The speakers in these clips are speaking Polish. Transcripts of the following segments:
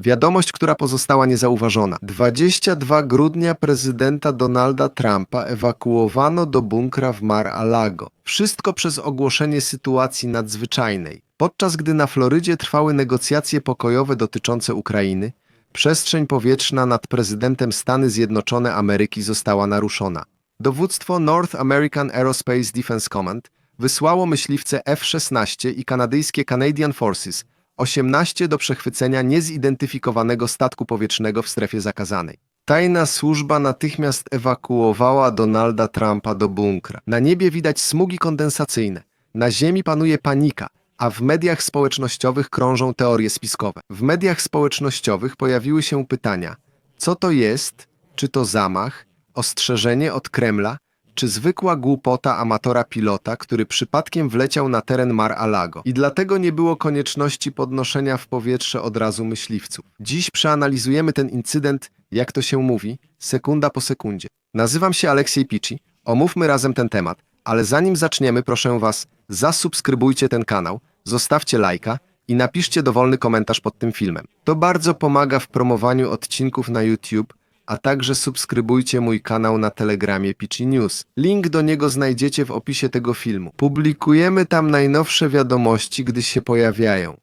Wiadomość, która pozostała niezauważona. 22 grudnia prezydenta Donalda Trumpa ewakuowano do bunkra w Mar-a-Lago. Wszystko przez ogłoszenie sytuacji nadzwyczajnej. Podczas gdy na Florydzie trwały negocjacje pokojowe dotyczące Ukrainy, przestrzeń powietrzna nad prezydentem Stany Zjednoczone Ameryki została naruszona. Dowództwo North American Aerospace Defense Command wysłało myśliwce F-16 i kanadyjskie Canadian Forces 18 do przechwycenia niezidentyfikowanego statku powietrznego w strefie zakazanej. Tajna służba natychmiast ewakuowała Donalda Trumpa do bunkra. Na niebie widać smugi kondensacyjne. Na ziemi panuje panika, a w mediach społecznościowych krążą teorie spiskowe. W mediach społecznościowych pojawiły się pytania: co to jest? Czy to zamach? Ostrzeżenie od Kremla? Czy zwykła głupota amatora pilota, który przypadkiem wleciał na teren Mar-a-Lago i dlatego nie było konieczności podnoszenia w powietrze od razu myśliwców? Dziś przeanalizujemy ten incydent, jak to się mówi, sekunda po sekundzie. Nazywam się Aleksiej Pici, omówmy razem ten temat, ale zanim zaczniemy, proszę Was, zasubskrybujcie ten kanał, zostawcie lajka i napiszcie dowolny komentarz pod tym filmem. To bardzo pomaga w promowaniu odcinków na YouTube, a także subskrybujcie mój kanał na Telegramie Pitchy News. Link do niego znajdziecie w opisie tego filmu. Publikujemy tam najnowsze wiadomości, gdy się pojawiają.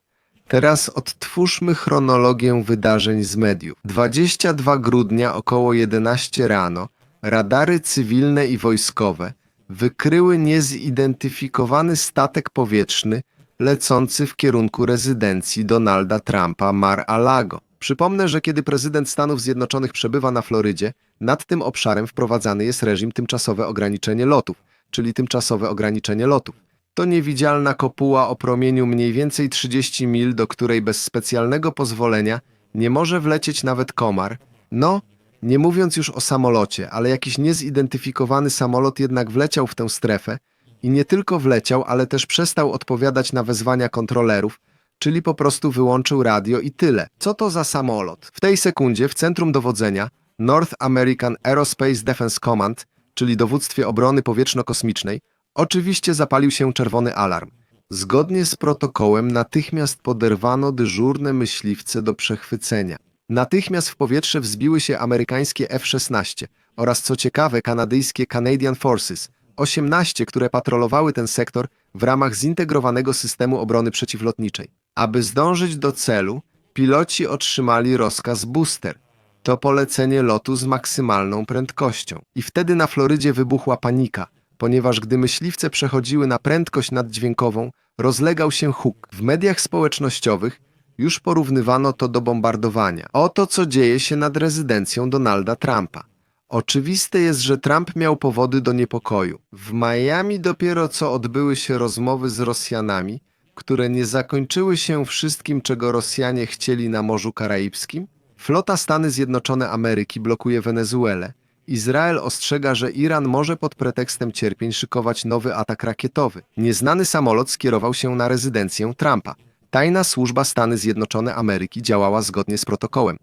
Teraz odtwórzmy chronologię wydarzeń z mediów. 22 grudnia około 11 rano radary cywilne i wojskowe wykryły niezidentyfikowany statek powietrzny lecący w kierunku rezydencji Donalda Trumpa Mar-a-Lago. Przypomnę, że kiedy prezydent Stanów Zjednoczonych przebywa na Florydzie, nad tym obszarem wprowadzany jest reżim tymczasowe ograniczenie lotów, czyli tymczasowe ograniczenie lotów. To niewidzialna kopuła o promieniu mniej więcej 30 mil, do której bez specjalnego pozwolenia nie może wlecieć nawet komar. No, nie mówiąc już o samolocie, ale jakiś niezidentyfikowany samolot jednak wleciał w tę strefę i nie tylko wleciał, ale też przestał odpowiadać na wezwania kontrolerów, czyli po prostu wyłączył radio i tyle. Co to za samolot? W tej sekundzie w centrum dowodzenia North American Aerospace Defense Command, czyli dowództwie obrony powietrzno-kosmicznej, oczywiście zapalił się czerwony alarm. Zgodnie z protokołem natychmiast poderwano dyżurne myśliwce do przechwycenia. Natychmiast w powietrze wzbiły się amerykańskie F-16 oraz co ciekawe kanadyjskie Canadian Forces 18, które patrolowały ten sektor w ramach zintegrowanego systemu obrony przeciwlotniczej. Aby zdążyć do celu, piloci otrzymali rozkaz booster. To polecenie lotu z maksymalną prędkością. I wtedy na Florydzie wybuchła panika, ponieważ gdy myśliwce przechodziły na prędkość naddźwiękową, rozlegał się huk. W mediach społecznościowych już porównywano to do bombardowania. Oto co dzieje się nad rezydencją Donalda Trumpa. Oczywiste jest, że Trump miał powody do niepokoju. W Miami dopiero co odbyły się rozmowy z Rosjanami, które nie zakończyły się wszystkim, czego Rosjanie chcieli na Morzu Karaibskim. Flota Stany Zjednoczone Ameryki blokuje Wenezuelę. Izrael ostrzega, że Iran może pod pretekstem cierpień szykować nowy atak rakietowy. Nieznany samolot skierował się na rezydencję Trumpa. Tajna służba Stany Zjednoczone Ameryki działała zgodnie z protokołem.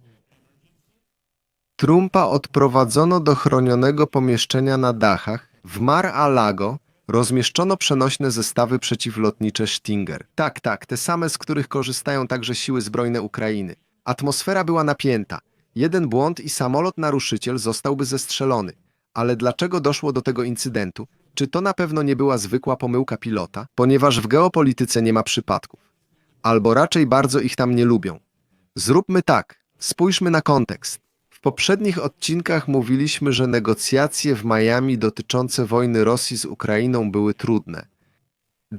Trumpa odprowadzono do chronionego pomieszczenia na dachach. W Mar-a-Lago rozmieszczono przenośne zestawy przeciwlotnicze Stinger. Tak, tak, te same, z których korzystają także siły zbrojne Ukrainy. Atmosfera była napięta. Jeden błąd i samolot naruszyciel zostałby zestrzelony. Ale dlaczego doszło do tego incydentu? Czy to na pewno nie była zwykła pomyłka pilota? Ponieważ w geopolityce nie ma przypadków. Albo raczej bardzo ich tam nie lubią. Zróbmy tak. Spójrzmy na kontekst. Poprzednich odcinkach mówiliśmy, że negocjacje w Miami dotyczące wojny Rosji z Ukrainą były trudne.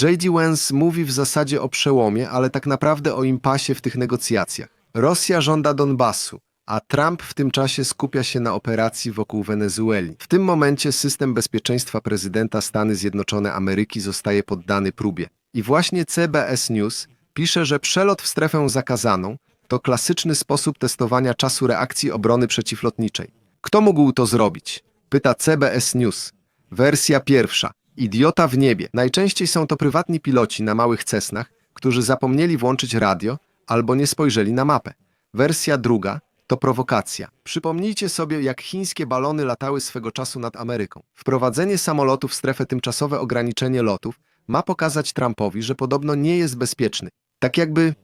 J.D. Vance mówi w zasadzie o przełomie, ale tak naprawdę o impasie w tych negocjacjach. Rosja żąda Donbasu, a Trump w tym czasie skupia się na operacji wokół Wenezueli. W tym momencie system bezpieczeństwa prezydenta Stany Zjednoczone Ameryki zostaje poddany próbie. I właśnie CBS News pisze, że przelot w strefę zakazaną to klasyczny sposób testowania czasu reakcji obrony przeciwlotniczej. Kto mógł to zrobić? Pyta CBS News. Wersja pierwsza. Idiota w niebie. Najczęściej są to prywatni piloci na małych cesnach, którzy zapomnieli włączyć radio albo nie spojrzeli na mapę. Wersja druga to prowokacja. Przypomnijcie sobie, jak chińskie balony latały swego czasu nad Ameryką. Wprowadzenie samolotu w strefę tymczasowe ograniczenie lotów ma pokazać Trumpowi, że podobno nie jest bezpieczny. Tak jakby,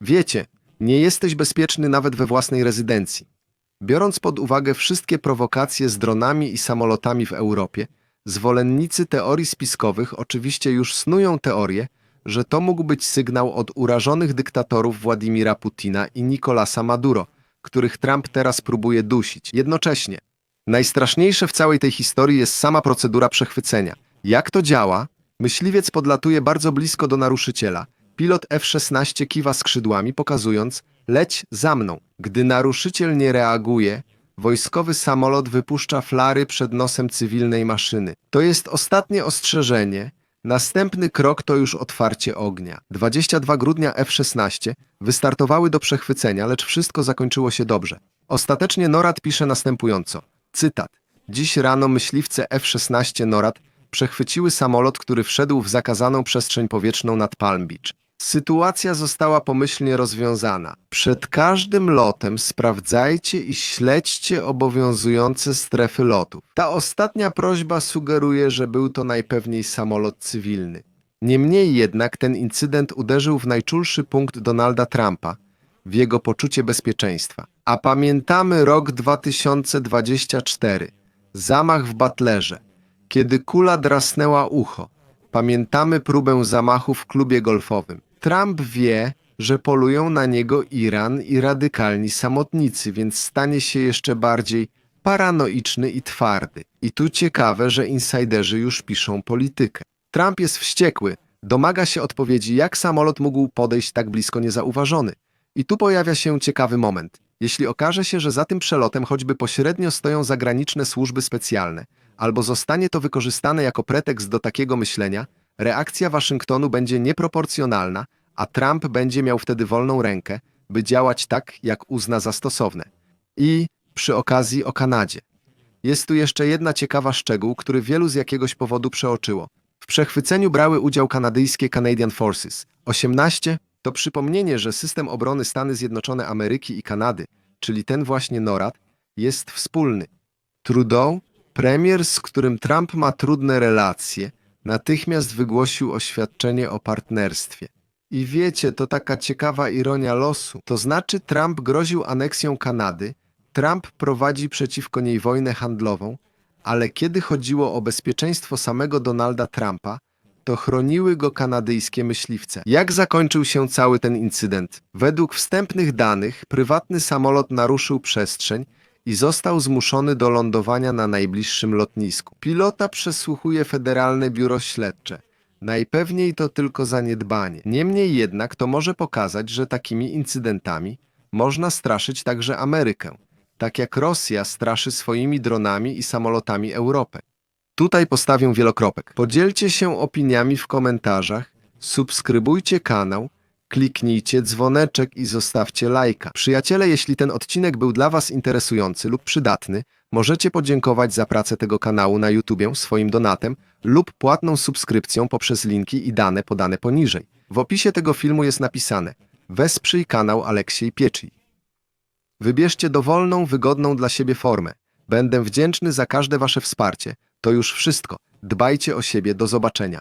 wiecie, Nie jesteś bezpieczny nawet we własnej rezydencji. Biorąc pod uwagę wszystkie prowokacje z dronami i samolotami w Europie, zwolennicy teorii spiskowych oczywiście już snują teorię, że to mógł być sygnał od urażonych dyktatorów Władimira Putina i Nicolasa Maduro, których Trump teraz próbuje dusić. Jednocześnie, najstraszniejsze w całej tej historii jest sama procedura przechwycenia. Jak to działa? Myśliwiec podlatuje bardzo blisko do naruszyciela. Pilot F-16 kiwa skrzydłami, pokazując leć za mną. Gdy naruszyciel nie reaguje, wojskowy samolot wypuszcza flary przed nosem cywilnej maszyny. To jest ostatnie ostrzeżenie. Następny krok to już otwarcie ognia. 22 grudnia F-16 wystartowały do przechwycenia, lecz wszystko zakończyło się dobrze. Ostatecznie NORAD pisze następująco. Cytat. Dziś rano myśliwce F-16 NORAD przechwyciły samolot, który wszedł w zakazaną przestrzeń powietrzną nad Palm Beach. Sytuacja została pomyślnie rozwiązana. Przed każdym lotem sprawdzajcie i śledźcie obowiązujące strefy lotów. Ta ostatnia prośba sugeruje, że był to najpewniej samolot cywilny. Niemniej jednak ten incydent uderzył w najczulszy punkt Donalda Trumpa, w jego poczucie bezpieczeństwa. A pamiętamy rok 2024, zamach w Butlerze, kiedy kula drasnęła ucho. Pamiętamy próbę zamachu w klubie golfowym. Trump wie, że polują na niego Iran i radykalni samotnicy, więc stanie się jeszcze bardziej paranoiczny i twardy. I tu ciekawe, że insiderzy już piszą politykę. Trump jest wściekły, domaga się odpowiedzi, jak samolot mógł podejść tak blisko niezauważony. I tu pojawia się ciekawy moment. Jeśli okaże się, że za tym przelotem choćby pośrednio stoją zagraniczne służby specjalne, albo zostanie to wykorzystane jako pretekst do takiego myślenia, reakcja Waszyngtonu będzie nieproporcjonalna, a Trump będzie miał wtedy wolną rękę, by działać tak, jak uzna za stosowne. I przy okazji o Kanadzie. Jest tu jeszcze jedna ciekawa szczegół, który wielu z jakiegoś powodu przeoczyło. W przechwyceniu brały udział kanadyjskie Canadian Forces. 18 to przypomnienie, że system obrony Stany Zjednoczone Ameryki i Kanady, czyli ten właśnie NORAD, jest wspólny. Trudeau, premier, z którym Trump ma trudne relacje, natychmiast wygłosił oświadczenie o partnerstwie. I wiecie, to taka ciekawa ironia losu. To znaczy Trump groził aneksją Kanady, Trump prowadzi przeciwko niej wojnę handlową, ale kiedy chodziło o bezpieczeństwo samego Donalda Trumpa, to chroniły go kanadyjskie myśliwce. Jak zakończył się cały ten incydent? Według wstępnych danych, prywatny samolot naruszył przestrzeń i został zmuszony do lądowania na najbliższym lotnisku. Pilota przesłuchuje Federalne Biuro Śledcze. Najpewniej to tylko zaniedbanie. Niemniej jednak to może pokazać, że takimi incydentami można straszyć także Amerykę, tak jak Rosja straszy swoimi dronami i samolotami Europę. Tutaj postawię wielokropek. Podzielcie się opiniami w komentarzach, subskrybujcie kanał, kliknijcie dzwoneczek i zostawcie lajka. Przyjaciele, jeśli ten odcinek był dla Was interesujący lub przydatny, możecie podziękować za pracę tego kanału na YouTubie swoim donatem lub płatną subskrypcją poprzez linki i dane podane poniżej. W opisie tego filmu jest napisane Wesprzyj kanał Aleksiej Pieczij. Wybierzcie dowolną, wygodną dla siebie formę. Będę wdzięczny za każde Wasze wsparcie. To już wszystko. Dbajcie o siebie. Do zobaczenia.